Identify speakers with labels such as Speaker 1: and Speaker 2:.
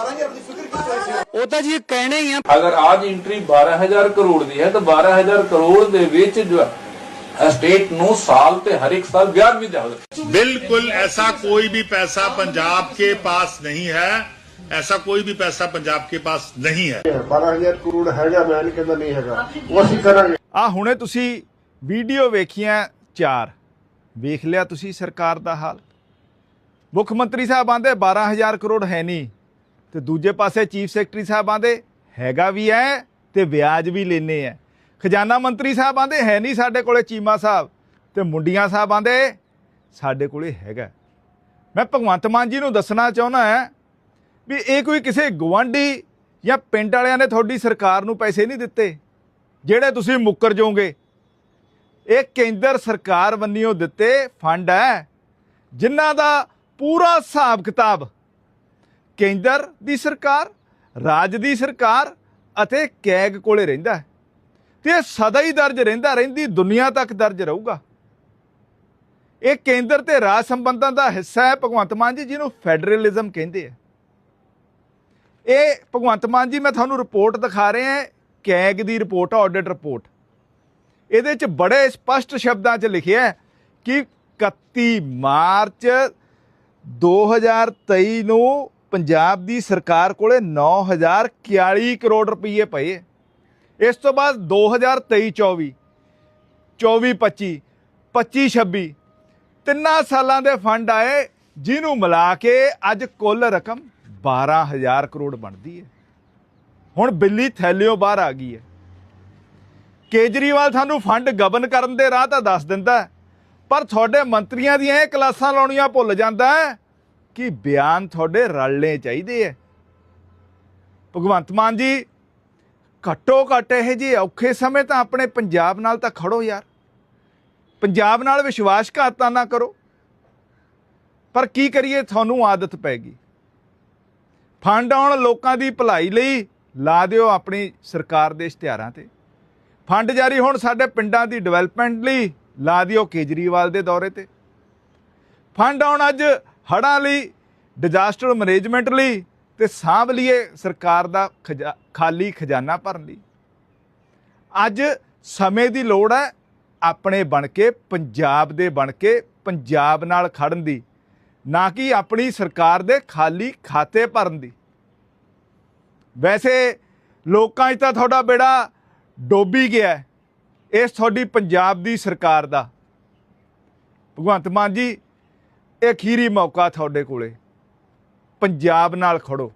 Speaker 1: 12000 ਦੀ ਫਿਕਰ ਕਿਉਂ ਹੋਈ
Speaker 2: ਉਹ ਤਾਂ ਜੀ ਕਹਿਣੇ ਹੀ ਆ
Speaker 3: अगर आज एंट्री 12000 ਕਰੋੜ ਦੀ ਹੈ ਤਾਂ 12000 ਕਰੋੜ ਦੇ ਵਿੱਚ ਜੋ ਸਟੇਟ ਨੂੰ ਸਾਲ ਤੇ ਹਰ ਇੱਕ ਸਾਲ ਵਿਆਜ ਵੀ ਦੇਵੇ
Speaker 4: बिल्कुल ऐसा कोई भी पैसा पंजाब के पास नहीं है ऐसा कोई भी पैसा पंजाब के पास नहीं है
Speaker 5: 12000 ਕਰੋੜ ਹੈਗਾ ਮੈਂ ਨਹੀਂ ਕਹਿੰਦਾ ਨਹੀਂ ਹੈਗਾ ਉਹ ਅਸੀਂ ਕਰਾਂਗੇ
Speaker 6: ਆ ਹੁਣੇ ਤੁਸੀਂ ਵੀਡੀਓ ਵੇਖੀਆਂ ਚਾਰ ਵੇਖ ਲਿਆ ਤੁਸੀਂ ਸਰਕਾਰ ਦਾ ਹਾਲ ਮੁੱਖ ਮੰਤਰੀ ਸਾਹਿਬ ਆਂਦੇ 12000 ਕਰੋੜ ਹੈ ਨਹੀਂ ਤੇ ਦੂਜੇ ਪਾਸੇ ਚੀਫ ਸੈਕਟਰੀ ਸਾਹਿਬ ਆਂਦੇ ਹੈਗਾ ਵੀ ਹੈ ਤੇ ਵਿਆਜ ਵੀ ਲੈਨੇ ਆ ਖਜ਼ਾਨਾ ਮੰਤਰੀ ਸਾਹਿਬ ਆਂਦੇ ਹੈ ਨਹੀਂ ਸਾਡੇ ਕੋਲੇ ਚੀਮਾ ਸਾਹਿਬ ਤੇ ਮੁੰਡੀਆਂ ਸਾਹਿਬ ਆਂਦੇ ਸਾਡੇ ਕੋਲੇ ਹੈਗਾ। ਮੈਂ ਭਗਵੰਤ ਮਾਨ ਜੀ ਨੂੰ ਦੱਸਣਾ ਚਾਹੁੰਦਾ ਹਾਂ ਵੀ ਇਹ ਕੋਈ ਕਿਸੇ ਗਵਾਂਢੀ ਜਾਂ ਪਿੰਡ ਵਾਲਿਆਂ ਨੇ ਤੁਹਾਡੀ ਸਰਕਾਰ ਨੂੰ ਪੈਸੇ ਨਹੀਂ ਦਿੱਤੇ, ਜਿਹੜੇ ਤੁਸੀਂ ਮੁੱਕਰ ਜਾਓਗੇ। ਇਹ ਕੇਂਦਰ ਸਰਕਾਰ ਵੱਲੋਂ ਦਿੱਤੇ ਫੰਡ ਹੈ ਜਿਨ੍ਹਾਂ ਦਾ ਪੂਰਾ ਹਿਸਾਬ ਕਿਤਾਬ ਕੇਂਦਰ ਦੀ ਸਰਕਾਰ, ਰਾਜ ਦੀ ਸਰਕਾਰ ਅਤੇ ਕੈਗ ਕੋਲੇ ਰਹਿੰਦਾ ਹੈ। ਤੇ ਇਹ ਸਦਾ ਹੀ ਦਰਜ ਰਹਿੰਦਾ, ਰਹਿੰਦੀ ਦੁਨੀਆ ਤੱਕ ਦਰਜ ਰਹੂਗਾ। ਇਹ ਕੇਂਦਰ ਤੇ ਰਾਜ ਸੰਬੰਧਾਂ ਦਾ ਹਿੱਸਾ ਹੈ ਭਗਵੰਤ ਮਾਨ ਜੀ, ਜਿਹਨੂੰ ਫੈਡਰਲਿਜ਼ਮ ਕਹਿੰਦੇ ਆ। ਇਹ ਭਗਵੰਤ ਮਾਨ ਜੀ, ਮੈਂ ਤੁਹਾਨੂੰ ਰਿਪੋਰਟ ਦਿਖਾ ਰਿਹਾ ਹਾਂ, ਕੈਗ ਦੀ ਰਿਪੋਰਟ ਆਡਿਟ ਰਿਪੋਰਟ। ਇਹਦੇ ਚ ਬੜੇ ਸਪਸ਼ਟ ਸ਼ਬਦਾਂ 'ਚ ਲਿਖਿਆ ਹੈ ਕਿ 31 ਮਾਰਚ 2023 ਨੂੰ ਪੰਜਾਬ ਦੀ ਸਰਕਾਰ ਕੋਲੇ 9041 ਕਰੋੜ ਰੁਪਏ ਪਏ ਇਸ ਤੋਂ ਬਾਅਦ 2023-24 24-25 25-26 ਤਿੰਨਾਂ ਸਾਲਾਂ ਦੇ ਫੰਡ ਆਏ, ਜਿਹਨੂੰ ਮਿਲਾ ਕੇ ਅੱਜ ਕੁੱਲ ਰਕਮ 12000 ਕਰੋੜ ਬਣਦੀ ਹੈ। ਹੁਣ ਬਿੱਲੀ ਥੈਲਿਓ ਬਾਹਰ ਆ ਗਈ ਹੈ। ਕੇਜਰੀਵਾਲ ਸਾਨੂੰ ਫੰਡ ਗਵਰਨ ਕਰਨ ਦੇ ਰਾਹ ਤਾਂ ਦੱਸ ਦਿੰਦਾ ਪਰ ਤੁਹਾਡੇ ਮੰਤਰੀਆਂ ਦੀਆਂ ਇਹ ਕਲਾਸਾਂ ਲਾਉਣੀਆਂ ਭੁੱਲ ਜਾਂਦਾ ਹੈ। ਕਿ ਬਿਆਨ ਤੁਹਾਡੇ ਰਲਣੇ ਚਾਹੀਦੇ ਹੈ ਭਗਵੰਤ ਮਾਨ ਜੀ ਘੱਟੋ ਘੱਟ ਇਹ ਜੀ ਔਖੇ ਸਮੇਂ ਤਾਂ ਆਪਣੇ ਪੰਜਾਬ ਨਾਲ ਤਾਂ ਖੜੋ ਯਾਰ। ਪੰਜਾਬ ਨਾਲ ਵਿਸ਼ਵਾਸਘਾਤਾਂ ਨਾ ਕਰੋ। ਪਰ ਕੀ ਕਰੀਏ, ਤੁਹਾਨੂੰ ਆਦਤ ਪੈ ਗਈ ਫੰਡ ਆਉਣ ਲੋਕਾਂ ਦੀ ਭਲਾਈ ਲਈ ਲਾ ਦਿਓ ਆਪਣੀ ਸਰਕਾਰ ਦੇ ਇਸ਼ਤਿਹਾਰਾਂ ਤੇ। ਫੰਡ ਜਾਰੀ ਹੋਣ ਸਾਡੇ ਪਿੰਡਾਂ ਦੀ ਡਿਵੈਲਪਮੈਂਟ ਲਈ ਲਾ ਦਿਓ ਕੇਜਰੀਵਾਲ ਦੇ ਦੌਰੇ ਤੇ। ਫੰਡ ਆਉਣ ਅੱਜ ਹੜ੍ਹਾਂ ਲਈ ਡਿਜ਼ਾਸਟਰ ਮੈਨੇਜਮੈਂਟ ਲਈ ਤੇ ਸਾਂਭ ਲਈਏ ਸਰਕਾਰ ਦਾ ਖਜ਼ਾ- ਖਾਲੀ ਖਜ਼ਾਨਾ ਭਰਨ ਲਈ। ਅੱਜ ਸਮੇਂ ਦੀ ਲੋੜ ਹੈ ਆਪਣੇ ਬਣ ਕੇ, ਪੰਜਾਬ ਦੇ ਬਣ ਕੇ, ਪੰਜਾਬ ਨਾਲ ਖੜਨ ਦੀ, ਨਾ ਕਿ ਆਪਣੀ ਸਰਕਾਰ ਦੇ ਖਾਲੀ ਖਾਤੇ ਭਰਨ ਦੀ। ਵੈਸੇ ਲੋਕਾਂ 'ਚ ਤਾਂ ਤੁਹਾਡਾ ਬੇੜਾ ਡੋਬੀ ਗਿਆ ਇਸ ਤੁਹਾਡੀ ਪੰਜਾਬ ਦੀ ਸਰਕਾਰ ਦਾ। ਭਗਵੰਤ ਮਾਨ ਜੀ ਇਹ ਅਖੀਰੀ ਮੌਕਾ ਤੁਹਾਡੇ ਕੋਲੇ। ਪੰਜਾਬ ਨਾਲ ਖੜੋ।